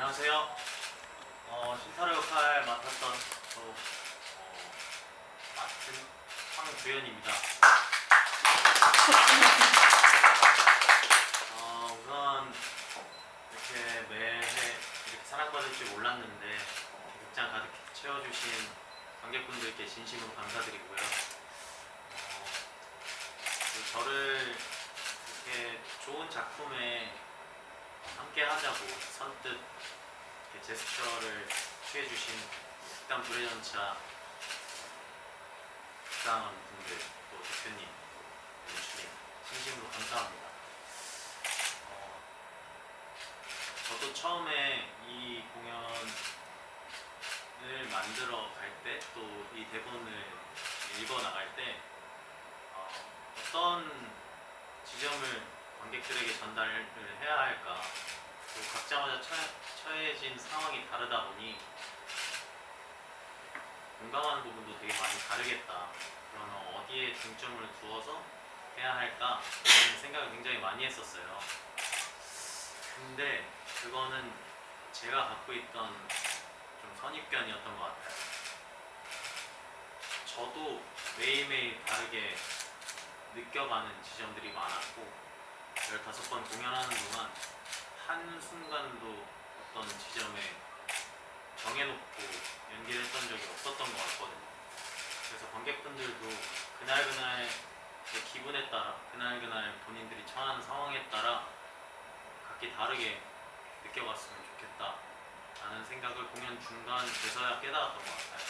안녕하세요. 어, 신타로 역할 맡았던 저 어, 맡은 황주현입니다. 어, 우선 이렇게 매해 이렇게 사랑받을 줄 몰랐는데 극장 가득 채워주신 관객분들께 진심으로 감사드리고요. 어, 그 저를 이렇게 좋은 작품에 함께 하자고 선뜻 제스처를 취해주신 극단 불회전차 극단 분들 또 대표님 또 연출님 진심으로 감사합니다. 어, 저도 처음에 이 공연을 만들어 갈 때 또 이 대본을 읽어 나갈 때 어, 어떤 지점을 관객들에게 전달을 해야 할까? 또 각자마다 처, 처해진 상황이 다르다 보니 공감하는 부분도 되게 많이 다르겠다. 그러면 어디에 중점을 두어서 해야 할까? 이런 생각을 굉장히 많이 했었어요. 근데 그거는 제가 갖고 있던 좀 선입견이었던 것 같아요. 저도 매일매일 다르게 느껴가는 지점들이 많았고 15번 공연하는 동안 한순간도 어떤 지점에 정해놓고 연기를 했던 적이 없었던 것 같거든요. 그래서 관객분들도 그날그날 제 기분에 따라 그날그날 본인들이 처한 상황에 따라 각기 다르게 느껴갔으면 좋겠다 라는 생각을 공연 중간 돼서야 깨달았던 것 같아요.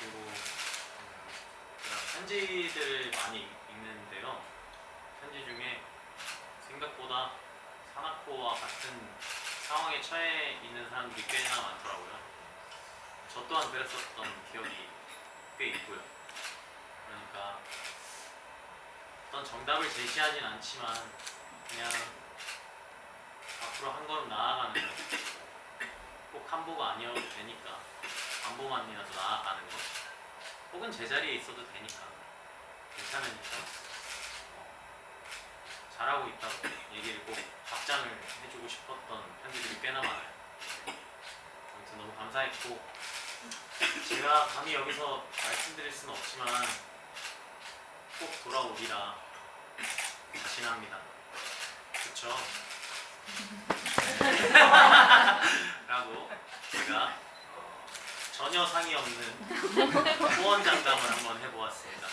그리고 음, 편지들을 많이 읽는데요. 편지 중에 생각보다 사나코와 같은 상황에 처해 있는 사람들이 꽤나 많더라고요. 저 또한 그랬었던 기억이 꽤 있고요. 그러니까 어떤 정답을 제시하진 않지만 그냥 앞으로 한 걸음 나아가는 것. 꼭 한보가 아니어도 되니까 반보만이라도 나아가는 것. 혹은 제자리에 있어도 되니까 괜찮으니까 어, 잘하고 있다고 얘기를 꼭 답장을 해주고 싶었던 편지들이 꽤나 많아요. 아무튼 너무 감사했고 제가 감히 여기서 말씀드릴 수는 없지만 꼭 돌아오리라 자신합니다. 그쵸? 라고 제가 어, 전혀 상의 없는 후원 장담을 한번 해보았습니다.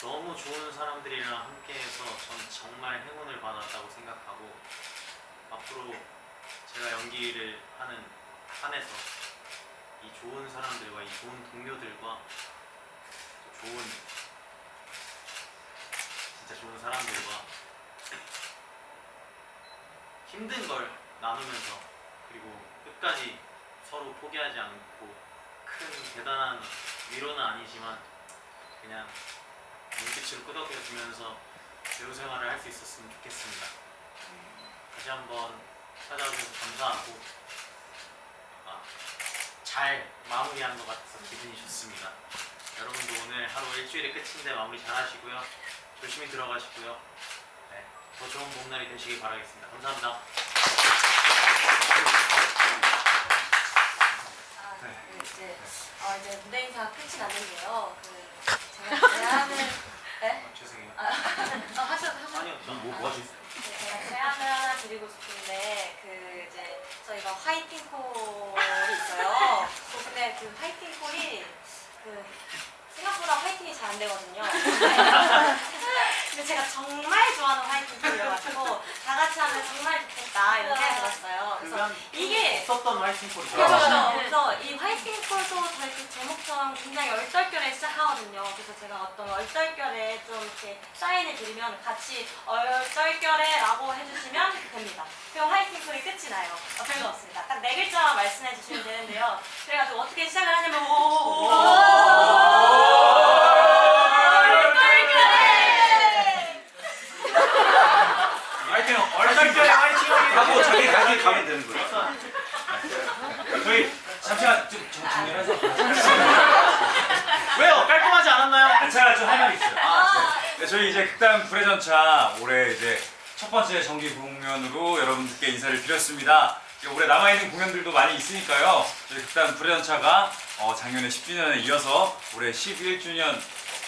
너무 좋은 사람들이랑 함께해서 전 정말 행운을 받았다고 생각하고 앞으로 제가 연기를 하는 한에서 이 좋은 사람들과 이 좋은 동료들과 또 좋은 진짜 좋은 사람들과 힘든 걸 나누면서 그리고 끝까지 서로 포기하지 않고 큰 대단한 위로는 아니지만 그냥 눈빛을 끄덕여주면서 배우 생활을 할 수 있었으면 좋겠습니다. 다시 한번 찾아주셔서 감사하고 아, 잘 마무리한 것 같아서 기분이 좋습니다. 여러분도 오늘 하루 일주일의 끝인데 마무리 잘 하시고요. 조심히 들어가시고요. 네, 더 좋은 봄날이 되시길 바라겠습니다. 감사합니다. 아, 네, 이제 어, 이제 무대 인사 끝이 났는데요. 그 제가 제안을 네? 아, 죄송해요. 아, 어, 하셔 하셔. 아니요, 저 뭐, 뭐? 네, 제가 제안을 하나 드리고 싶은데 그 이제 저희가 화이팅 콜이 있어요. 또 근데 그 화이팅 콜이 그 생각보다 화이팅이 잘 안 되거든요. 근데 제가 정말 좋아하는 화이팅 콜이어가지고 다 같이 하면 정말 좋겠다 이런 생각이 들었어요. 그래서 그냥 없었던 화이팅 콜이 그렇죠. 그렇죠. 그래서 이 화이팅 콜도 저희 그 제목처럼 굉장히 얼떨결에 시작하거든요. 그래서 제가 어떤 얼떨결에 좀 이렇게 사인을 드리면 같이 얼떨결에라고 해주시면 됩니다. 그럼 화이팅 콜이 끝이 나요. 어, 별거 없습니다. 딱 네 글자만 말씀해 주시면 되는데요. 그래가지고 어떻게 시작을 하냐면 얼떨결에 화이팅! 얼떨결에 화이팅 하고 자기 가게 가면 되는 거예요. 저희 잠시만 좀 정- 정리해서 왜요? 깔끔하지 않았나요? 제가 좀 할 말이 있어요. 아, 네, 저희 이제 극단 불의 전차 올해 이제 첫 번째 정기 공연으로 여러분들께 인사를 드렸습니다. 이제 올해 남아있는 공연들도 많이 있으니까요. 저희 극단 불의 전차가 어, 작년에 10주년에 이어서 올해 11주년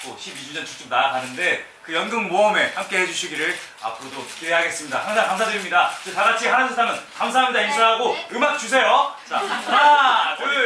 또 12주년 쭉쭉 나아가는데 그 연극 모험에 함께 해주시기를 앞으로도 기대하겠습니다. 항상 감사드립니다. 다 같이 하나 둘 하면 감사합니다 인사하고 음악 주세요. 자 하나 둘.